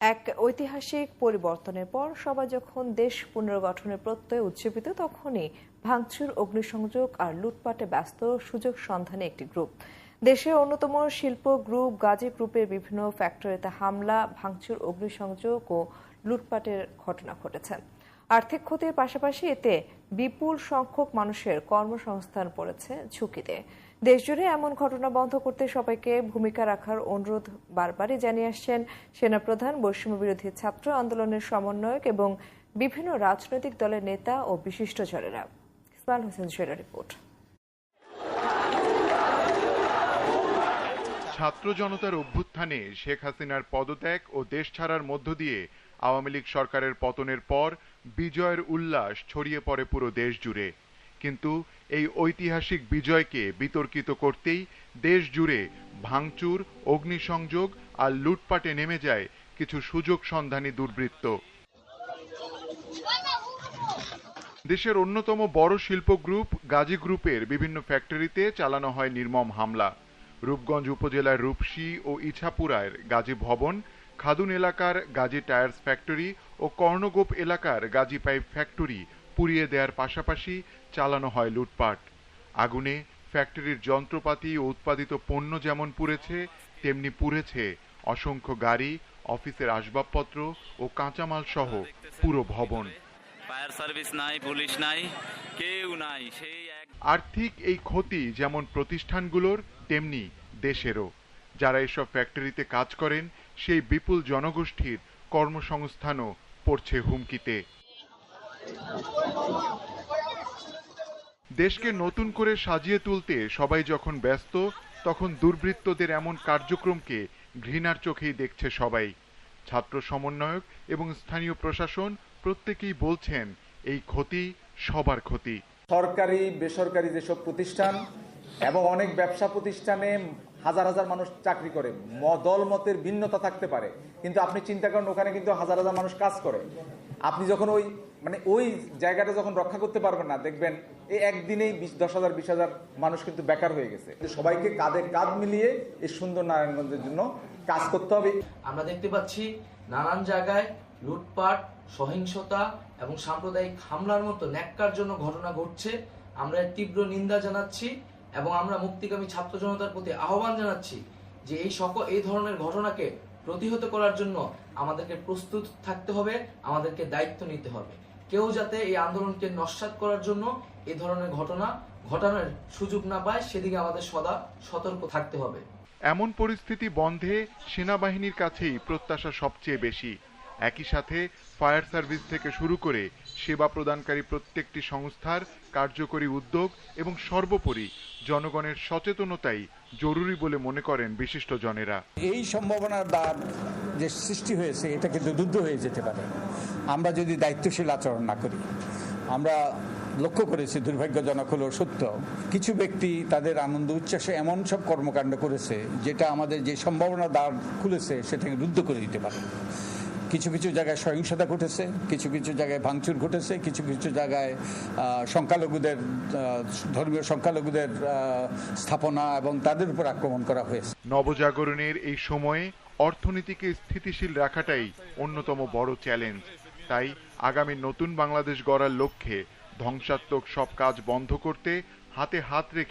এক ঐতিহাসিক পরিবর্তনের পর সবাই যখন দেশ পুনর্গঠনের প্রত্যয়ে উজ্জীবিত, তখনই ভাঙচুর, অগ্নিসংযোগ আর লুটপাটে ব্যস্ত সুযোগ সন্ধানে একটি গ্রুপ। দেশের অন্যতম শিল্প গ্রুপ গাজী গ্রুপের বিভিন্ন ফ্যাক্টরিতে হামলা, ভাঙচুর, অগ্নিসংযোগ ও লুটপাটের ঘটনা ঘটেছে। আর্থিক ক্ষতির পাশাপাশি এতে বিপুল সংখ্যক মানুষের কর্মসংস্থান পড়েছে ঝুঁকিতে। দেশজুড়ে এমন ঘটনা বন্ধ করতে সবাইকে ভূমিকা রাখার অনুরোধ বারবারই জানিয়ে আসছেন সেনাপ্রধান বৈষম্য বিরোধী ছাত্র আন্দোলনের সমন্বয়ক এবং বিভিন্ন রাজনৈতিক দলের নেতা ও বিশিষ্টজনেরা। ইসমাইল হোসেন রিপোর্ট। ছাত্র জনতার অভ্যুত্থানে শেখ হাসিনার পদত্যাগ ও দেশ ছাড়ার মধ্য দিয়ে আওয়ামী লীগ সরকারের পতনের পর বিজয়ের উল্লাস ছড়িয়ে পড়ে পুরো দেশ জুড়ে কিন্তু এই ঐতিহাসিক বিজয়কে বিতর্কিত করতেই দেশ জুড়ে ভাঙচুর, অগ্নিসংযোগ আর লুটপাটে নেমে যায় কিছু সুযোগ সন্ধানী দুর্বৃত্ত। দেশের অন্যতম বড় শিল্প গ্রুপ গাজী গ্রুপের বিভিন্ন ফ্যাক্টরিতে চালানো হয় নির্মম হামলা। রূপগঞ্জ উপজেলার রূপসী ও ইছাপুরার গাজী ভবন খাদুন এলাকার গাজী টায়ার্স ফ্যাক্টরি ও কর্ণগোপ এলাকার গাজী পাইপ ফ্যাক্টরি পুড়িয়ে দেওয়ার পাশাপাশি চালানো হয় লুটপাট। আগুনে ফ্যাক্টরির যন্ত্রপাতি ও উৎপাদিত পণ্য যেমন পুড়েছে তেমনি পুড়েছে অসংখ্য গাড়ি অফিসের আসবাবপত্র ও কাঁচামাল সহ পুরো ভবন। ফায়ার সার্ভিস নাই পুলিশ নাই কেউ নাই সেই এক আর্থিক এই ক্ষতি যেমন প্রতিষ্ঠানগুলোর তেমনি দেশেরও। যারা এসব ফ্যাক্টরিতে কাজ করেন সেই বিপুল জনগোষ্ঠীর কর্মসংস্থানও পড়ছে হুমকিতে। দেশকে নতুন করে সাজিয়ে তুলতে সবাই যখন ব্যস্ত, তখন দুর্বৃত্তদের এমন কার্যক্রমকে ঘৃণার চোখেই দেখছে সবাই। ছাত্র সমন্বয়ক এবং স্থানীয় প্রশাসন প্রত্যেকেই বলছেন, এই ক্ষতি সবার ক্ষতি। সরকারি, বেসরকারি যেসব প্রতিষ্ঠান এবং অনেক ব্যবসা প্রতিষ্ঠানে হাজার হাজার মানুষ চাকরি করে। দল মতের ভিন্নতা থাকতে পারে। কিন্তু আপনি চিন্তা করেন, ওখানে কিন্তু হাজার হাজার মানুষ কাজ করে। আপনি যখন ওই মানে ওই জায়গাটা যখন রক্ষা করতে পারবেন না, দেখবেন এই একদিনেই বিশ, দশ হাজার, বিশ হাজার মানুষ কিন্তু বেকার হয়ে গেছে। সবাইকে কাঁধে কাঁধ মিলিয়ে এই সুন্দর নারায়ণগঞ্জের জন্য কাজ করতে হবে। আমরা দেখতে পাচ্ছি নানান জায়গায় লুটপাট, সহিংসতা এবং সাম্প্রদায়িক হামলার মতো ন্যাক্কার জন্য ঘটনা ঘটছে। আমরা তীব্র নিন্দা জানাচ্ছি। এবং আমরা মুক্তিকামী ছাত্র জনতার প্রতি আহ্বান জানাচ্ছি যে এই সকল, এই ধরনের ঘটনাকে প্রতিহত করার জন্য আমাদেরকে প্রস্তুত থাকতে হবে, আমাদেরকে দায়িত্ব নিতে হবে। কেউ যাতে এই আন্দোলনকে নস্যাৎ করার জন্য এই ধরনের ঘটনা ঘটানোর সুযোগ না পায়, সেদিকে আমাদের সদা সতর্ক থাকতে হবে। এমন পরিস্থিতি বন্ধে সেনাবাহিনীর কাছেই প্রত্যাশা সবচেয়ে বেশি। একই সাথে ফায়ার সার্ভিস থেকে শুরু করে সেবা প্রদানকারী প্রত্যেকটি সংস্থার কার্যকরী উদ্যোগ এবং সর্বোপরি জনগণের সচেতনতাই জরুরি বলে মনে করেন বিশিষ্টজনেরা। এই সম্ভাবনার দ্বার যে সৃষ্টি হয়েছে, এটা কিন্তু রুদ্ধ হয়ে যেতে পারে। আমরা যদি দায়িত্বশীল আচরণ না করি, আমরা লক্ষ্য করেছি, দুর্ভাগ্যজনক হলেও সত্য, কিছু ব্যক্তি তাদের আনন্দ, উচ্ছ্বাসে এমন সব কর্মকাণ্ড করেছে, যেটা আমাদের যে সম্ভাবনা দ্বার খুলেছে, সেটাকে রুদ্ধ করে দিতে পারে। কিছু কিছু জায়গায় সহিংসতা ঘটেছে, কিছু কিছু জায়গায় ভাঙচুর ঘটেছে, কিছু কিছু জায়গায় সংখ্যালঘুদের ধর্মীয় সংখ্যালঘুদের স্থাপনা এবং তাদের উপর আক্রমণ করা হয়েছে। নবজাগরণের এই সময়ে অর্থনীতিকে স্থিতিশীল রাখাটাই অন্যতম বড় চ্যালেঞ্জ। তাই আগামী নতুন বাংলাদেশ গড়ার লক্ষ্যে ধ্বংসাত্মক সব কাজ বন্ধ করতে হাতে হাত রেখে